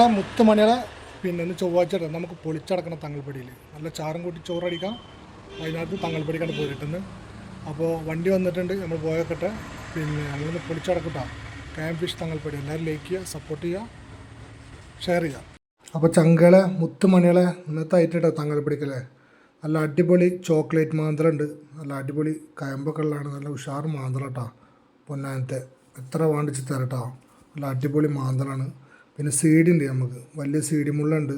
ആ മുത്തുമണികളെ പിന്നെ ഒന്ന് ചൊവ്വാഴ്ച നമുക്ക് പൊളിച്ചടക്കണം തങ്ങൾപ്പടിയിൽ നല്ല ചാറും കൂട്ടി ചോറടിക്കാം. അതിനകത്ത് തങ്ങൾപ്പടിക്കാണ് പോയിട്ടുണ്ട്. അപ്പോൾ വണ്ടി വന്നിട്ടുണ്ട്. നമ്മൾ പോയക്കട്ടെ. പിന്നെ നമ്മളൊന്ന് പൊളിച്ചടക്കട്ടാ. ക്യാമ്പ് ഫിഷ് തങ്ങൾപ്പടി എല്ലാവരും ലൈക്ക് ചെയ്യുക സപ്പോർട്ട് ചെയ്യുക ഷെയർ ചെയ്യുക. അപ്പോൾ ചങ്കളെ മുത്തുമണികളെ ഇന്നത്തെ ആയിട്ടാ തങ്ങൾപ്പടിക്കല്ലേ നല്ല അടിപൊളി ചോക്ലേറ്റ് മാന്തലുണ്ട് നല്ല അടിപൊളി കയമ്പൊക്കെ ഉള്ളതാണ് നല്ല ഉഷാർ മാന്തളട്ടാ പൊന്നാനത്തെ. എത്ര വാണ്ടിച്ച് തരട്ടോ. നല്ല അടിപൊളി മാന്തലാണ് പിന്നെ സീഡി ഉണ്ട് നമുക്ക്. വലിയ സീഡി മുള്ളുണ്ട്.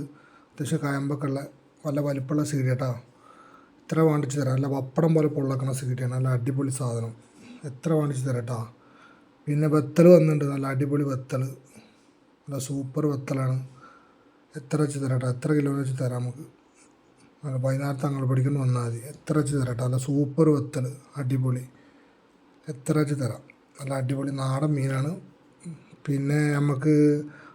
അത്യാവശ്യം കായമ്പൊക്കെ ഉള്ള നല്ല വലിപ്പമുള്ള സീഡി കേട്ടോ എത്ര വാണ്ടിച്ച് തരാം? നല്ല പപ്പടം പോലെ പൊള്ളക്കണ സീഡിയാണ്. നല്ല അടിപൊളി സാധനം. എത്ര വാണ്ടിച്ച് തരാം കേട്ടോ പിന്നെ വെത്തൽ വന്നിട്ടുണ്ട് നല്ല അടിപൊളി വെത്തൽ നല്ല സൂപ്പർ വെത്തലാണ്. എത്ര വെച്ച് തരാം കേട്ടോ എത്ര കിലോ വെച്ച് തരാം നമുക്ക്? നല്ല പതിനാറ് തങ്ങൾ പഠിക്കുന്നു വന്നാൽ മതി. എത്ര വെച്ച് തരാം കേട്ടോ നല്ല സൂപ്പർ വെത്തൽ അടിപൊളി. എത്ര വെച്ച് തരാം? നല്ല അടിപൊളി നാടൻ മീനാണ്. പിന്നെ നമുക്ക്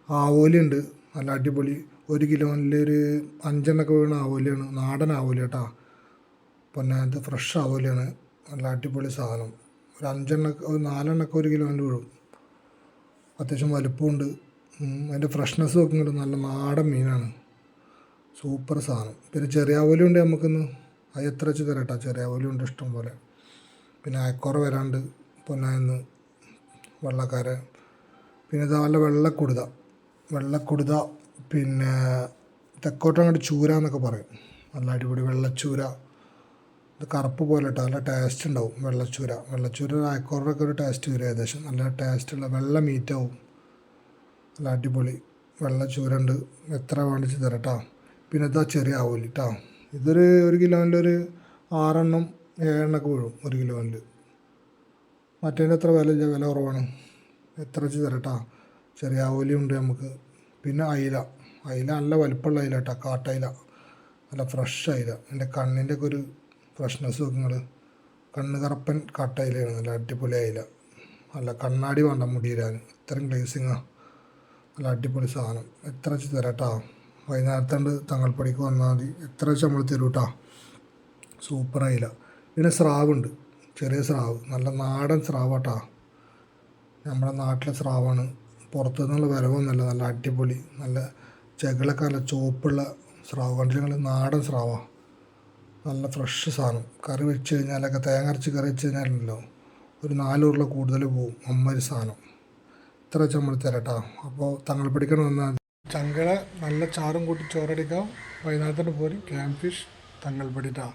ആവോലി ഉണ്ട് നല്ല അടിപൊളി. ഒരു കിലോയിൽ ഒരു അഞ്ചെണ്ണൊക്കെ വീണ ആവോലിയാണ് നാടൻ ആവോലി കേട്ടോ. പിന്നെ ഇത് ഫ്രഷ് ആവോലിയാണ് നല്ല അടിപൊളി സാധനം. ഒരു അഞ്ചെണ്ണൊക്കെ ഒരു നാലെണ്ണൊക്കെ ഒരു കിലോയിൽ വീഴും. അത്യാവശ്യം വലുപ്പമുണ്ട്. അതിന്റെ ഫ്രഷ്നെസ് നോക്കുന്നുണ്ട്. നല്ല നാടൻ മീനാണ്. സൂപ്പർ സാധനം. പിന്നെ ചെറിയ ആവോലി ഉണ്ട് നമുക്കിന്ന്. അത് എത്ര വെച്ച് തരട്ടോ? ചെറിയ ആവോലി ഉണ്ട് ഇഷ്ടം പോലെ. പിന്നെ അയക്കുറ വരാണ്ട്. പൊന്നായിന്ന് വെള്ളക്കാരെ പിന്നെ ഇത് നല്ല വെള്ളക്കുടുത. വെള്ളക്കുടുത പിന്നെ തെക്കോട്ടങ്ങോട്ട് ചൂര എന്നൊക്കെ പറയും. നല്ല അടിപൊളി വെള്ളച്ചൂര. ഇത് കറുപ്പ് പോലെ ഇട്ടാൽ നല്ല ടേസ്റ്റ് ഉണ്ടാവും വെള്ളച്ചൂര. വെള്ളച്ചൂര അയക്കോറൊക്കെ ഒരു ടേസ്റ്റ് വരും ഏകദേശം. നല്ല ടേസ്റ്റുള്ള വെള്ള മീറ്റാവും നല്ല അടിപൊളി വെള്ളച്ചൂര ഉണ്ട്. എത്ര വേണ്ടിച്ച് കേട്ടോ പിന്നെ ഇതാ ചെറിയ ആവൂലി കേട്ടോ ഇതൊരു ഒരു കിലോന്റെ ഒരു ആറെണ്ണം ഏഴെണ്ണൊക്കെ വീഴും ഒരു കിലോന്റെ. മറ്റേന്റെ എത്ര വില വില കുറവാണ്. എത്ര വെച്ച് കേട്ടോ ചെറിയ ഉണ്ട് നമുക്ക്. പിന്നെ അയില. അയില നല്ല വലിപ്പമുള്ള അയില കേട്ടോ. കാട്ടയില നല്ല ഫ്രഷ് അയില. എന്റെ കണ്ണിന്റെ ഒക്കെ ഒരു ഫ്രഷ്നെസ് നിങ്ങൾ കണ്ണ് കറപ്പൻ കാട്ടയിലയാണ് നല്ല അടിപൊളി അയില. നല്ല കണ്ണാടി വേണ്ട മുടിയിരാൻ ഇത്രയും ഗ്ലേസിങ്ങാണ് നല്ല അടിപൊളി സാധനം. എത്ര വെച്ച് തരാം കേട്ടോ? വൈകുന്നേരത്തണ്ട് തങ്ങൾപ്പടിക്ക് വന്നാൽ മതി. എത്ര വെച്ച് നമ്മൾ തരും കേട്ടോ? സൂപ്പർ അയില. പിന്നെ സ്രാവുണ്ട് ചെറിയ സ്രാവ്. നല്ല നാടൻ സ്രാവാട്ടാ നമ്മുടെ നാട്ടിലെ സ്രാവാണ്. പുറത്തു നിന്നുള്ള വരവൊന്നുമല്ല നല്ല അടിപൊളി നല്ല ചെകിളൊക്കെ നല്ല ചുവപ്പുള്ള സ്രാവ്. കണ്ടില്ല നാടൻ സ്രാവാണ് നല്ല ഫ്രഷ് സാധനം. കറി വെച്ച് കഴിഞ്ഞാലൊക്കെ തേങ്ങ അരച്ച് കറി വെച്ച് കഴിഞ്ഞാലുണ്ടല്ലോ ഒരു നാല് കൂടുതൽ പോവും അമ്മൊരു സാധനം. ഇത്ര നമ്മൾ തരട്ടോ. അപ്പോൾ തങ്ങൾ പിടിക്കണം എന്നാൽ ചങ്കട നല്ല ചാറും കൂട്ടി ചോറടിക്കാം. വൈകുന്നേരത്തിന് പോരും. ക്യാമ്പ് ഫിഷ് തങ്ങൾ പിടിട്ടാ.